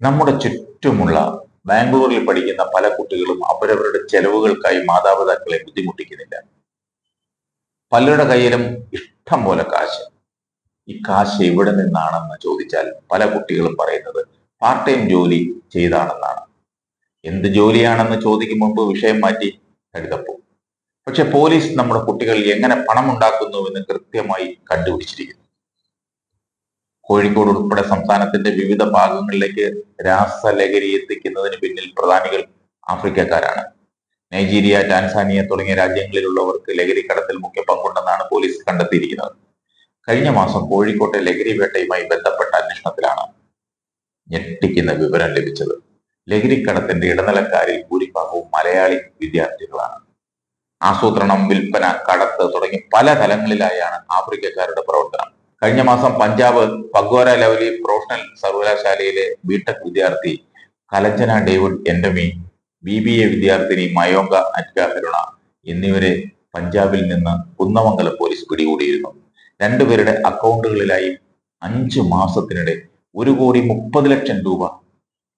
നമ്മുടെ ചുറ്റുമുള്ള ബാംഗ്ലൂരിൽ പഠിക്കുന്ന പല കുട്ടികളും അവരവരുടെ ചെലവുകൾക്കായി മാതാപിതാക്കളെ ബുദ്ധിമുട്ടിക്കുന്നില്ല. പലരുടെ കയ്യിലും ഇഷ്ടം പോലെ കാശ്. ഈ കാശ് എവിടെ നിന്നാണെന്ന് ചോദിച്ചാൽ പല കുട്ടികളും പറയുന്നത് പാർട്ട് ടൈം ജോലി ചെയ്താണെന്നാണ്. എന്ത് ജോലിയാണെന്ന് ചോദിക്കും മുമ്പ് വിഷയം മാറ്റി കരുതപ്പോ. പക്ഷെ പോലീസ് നമ്മുടെ കുട്ടികൾ എങ്ങനെ പണം ഉണ്ടാക്കുന്നു എന്ന് കൃത്യമായി കണ്ടുപിടിച്ചിരിക്കുന്നു. കോഴിക്കോട് ഉൾപ്പെടെ സംസ്ഥാനത്തിന്റെ വിവിധ ഭാഗങ്ങളിലേക്ക് രാസലഹരി എത്തിക്കുന്നതിന് പിന്നിൽ പ്രധാനികൾ ആഫ്രിക്കക്കാരാണ്. നൈജീരിയ ടാൻസാനിയ തുടങ്ങിയ രാജ്യങ്ങളിലുള്ളവർക്ക് ലഹരി കടത്തിൽ മുഖ്യ പങ്കുണ്ടെന്നാണ് പോലീസ് കണ്ടെത്തിയിരിക്കുന്നത്. കഴിഞ്ഞ മാസം കോഴിക്കോട്ടെ ലഹരി വേട്ടയുമായി ബന്ധപ്പെട്ട അന്വേഷണത്തിലാണ് ഞെട്ടിക്കുന്ന വിവരം ലഭിച്ചത്. ലഹരിക്കടത്തിന്റെ ഇടനിലക്കാരിൽ ഭൂരിഭാഗവും മലയാളി വിദ്യാർത്ഥികളാണ്. ആസൂത്രണം വിൽപ്പന കടത്ത് തുടങ്ങി പല തലങ്ങളിലായാണ് ആഫ്രിക്കക്കാരുടെ പ്രവർത്തനം. കഴിഞ്ഞ മാസം പഞ്ചാബ് പഗ്വാര ലെവലി പ്രൊഫഷണൽ സർവകലാശാലയിലെ ബിടെക് വിദ്യാർത്ഥി കലഞ്ചന ഡേവിഡ് എൻഡമി ബി ബി എ വിദ്യാർത്ഥിനി മയോങ്ക അറ്റ്ക കരുണ എന്നിവരെ പഞ്ചാബിൽ നിന്ന് കുന്നമംഗലം പോലീസ് പിടികൂടിയിരുന്നു. രണ്ടുപേരുടെ അക്കൗണ്ടുകളിലായി അഞ്ച് മാസത്തിനിടെ ഒരു കോടി മുപ്പത് ലക്ഷം രൂപ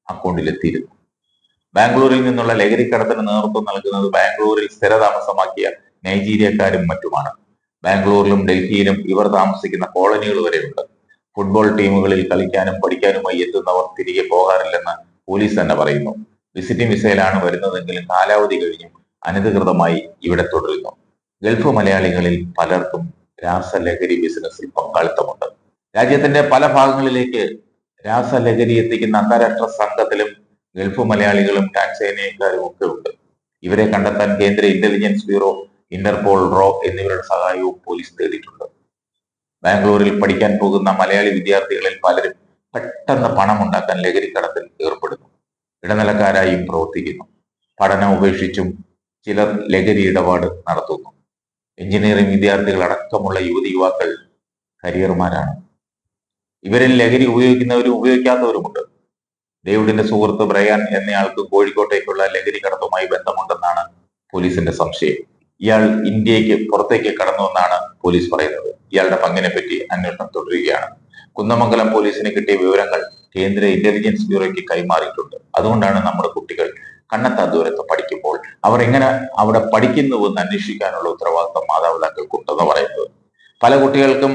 അക്കൗണ്ടിലെത്തിയിരുന്നു. ബാംഗ്ലൂരിൽ നിന്നുള്ള ലഹരിക്കടത്തിന് നേതൃത്വം നൽകുന്നത് ബാംഗ്ലൂരിൽ സ്ഥിരതാമസമാക്കിയ നൈജീരിയക്കാരും മറ്റുമാണ്. ബാംഗ്ലൂരിലും ഡൽഹിയിലും ഇവർ താമസിക്കുന്ന കോളനികൾ വരെയുണ്ട്. ഫുട്ബോൾ ടീമുകളിൽ കളിക്കാനും പഠിക്കാനുമായി എത്തുന്നവർ തിരികെ പോകാറില്ലെന്ന് പോലീസ് തന്നെ പറയുന്നു. വിസിറ്റിംഗ് വിസയിലാണ് വരുന്നതെങ്കിലും കാലാവധി കഴിഞ്ഞും അനധികൃതമായി ഇവിടെ തുടരുന്നു. ഗൾഫ് മലയാളികളിൽ പലർക്കും രാസലഹരി ബിസിനസ്സിൽ പങ്കാളിത്തമുണ്ട്. രാജ്യത്തിന്റെ പല ഭാഗങ്ങളിലേക്ക് രാസലഹരി എത്തിക്കുന്ന അന്താരാഷ്ട്ര സംഘത്തിലും ഗൾഫ് മലയാളികളും ടാൻസേനിയക്കാരും ഒക്കെ ഉണ്ട്. ഇവരെ കണ്ടെത്താൻ കേന്ദ്ര ഇന്റലിജൻസ് ബ്യൂറോ ഇന്റർപോൾ റോ എന്നിവരുടെ സഹായവും പോലീസ് തേടിയിട്ടുണ്ട്. ബാംഗ്ലൂരിൽ പഠിക്കാൻ പോകുന്ന മലയാളി വിദ്യാർത്ഥികളിൽ പലരും പെട്ടെന്ന് പണം ഉണ്ടാക്കാൻ ലഹരിക്കടത്തിൽ ഏർപ്പെടുന്നു. ഇടനിലക്കാരായും പ്രവർത്തിക്കുന്നു. പഠനം ഉപേക്ഷിച്ചും ചിലർ ലഹരി ഇടപാട് നടത്തുന്നു. എഞ്ചിനീയറിംഗ് വിദ്യാർത്ഥികൾ അടക്കമുള്ള യുവതി യുവാക്കൾ കരിയർമാരാണ്. ഇവരിൽ ലഹരി ഉപയോഗിക്കുന്നവരും ഉപയോഗിക്കാത്തവരുമുണ്ട്. ഡേവിഡിന്റെ സുഹൃത്ത് ബ്രയാൻ എന്നയാൾക്ക് കോഴിക്കോട്ടേക്കുള്ള ലഹരി കടത്തുമായി ബന്ധമുണ്ടെന്നാണ് പോലീസിന്റെ സംശയം. ഇയാൾ ഇന്ത്യയ്ക്ക് പുറത്തേക്ക് കടന്നുവെന്നാണ് പോലീസ് പറയുന്നത്. ഇയാളുടെ പങ്കിനെ പറ്റി അന്വേഷണം തുടരുകയാണ്. കുന്നമംഗലം പോലീസിന് കിട്ടിയ വിവരങ്ങൾ കേന്ദ്ര ഇന്റലിജൻസ് ബ്യൂറോയ്ക്ക് കൈമാറിയിട്ടുണ്ട്. അതുകൊണ്ടാണ് നമ്മുടെ കുട്ടികൾ കണ്ണത്താ ദൂരത്ത് പഠിക്കുമ്പോൾ അവർ എങ്ങനെ അവിടെ പഠിക്കുന്നുവെന്ന് അന്വേഷിക്കാനുള്ള ഉത്തരവാദിത്വം മാതാപിതാക്കൾക്കുണ്ടെന്ന് പറയുന്നത്. പല കുട്ടികൾക്കും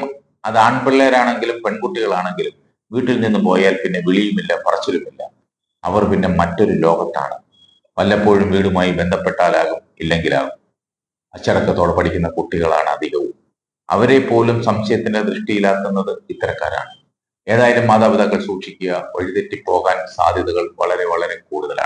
അത് ആൺപിള്ളേരാണെങ്കിലും പെൺകുട്ടികളാണെങ്കിലും വീട്ടിൽ നിന്ന് പോയാൽ പിന്നെ വിളിയുമില്ല പറച്ചിലുമില്ല. അവർ പിന്നെ മറ്റൊരു ലോകത്താണ്. വല്ലപ്പോഴും വീടുമായി ബന്ധപ്പെട്ടാലാകും ഇല്ലെങ്കിലാകും. അച്ചടക്കത്തോടെ പഠിക്കുന്ന കുട്ടികളാണ് അധികവും. അവരെ പോലും സംശയത്തിന്റെ ദൃഷ്ടിയിലാക്കുന്നത് ഇത്തരക്കാരാണ്. ഏതായാലും മാതാപിതാക്കൾ സൂക്ഷിക്കുക വഴിതെറ്റിപ്പോകാൻ സാധ്യതകൾ വളരെ വളരെ കൂടുതൽ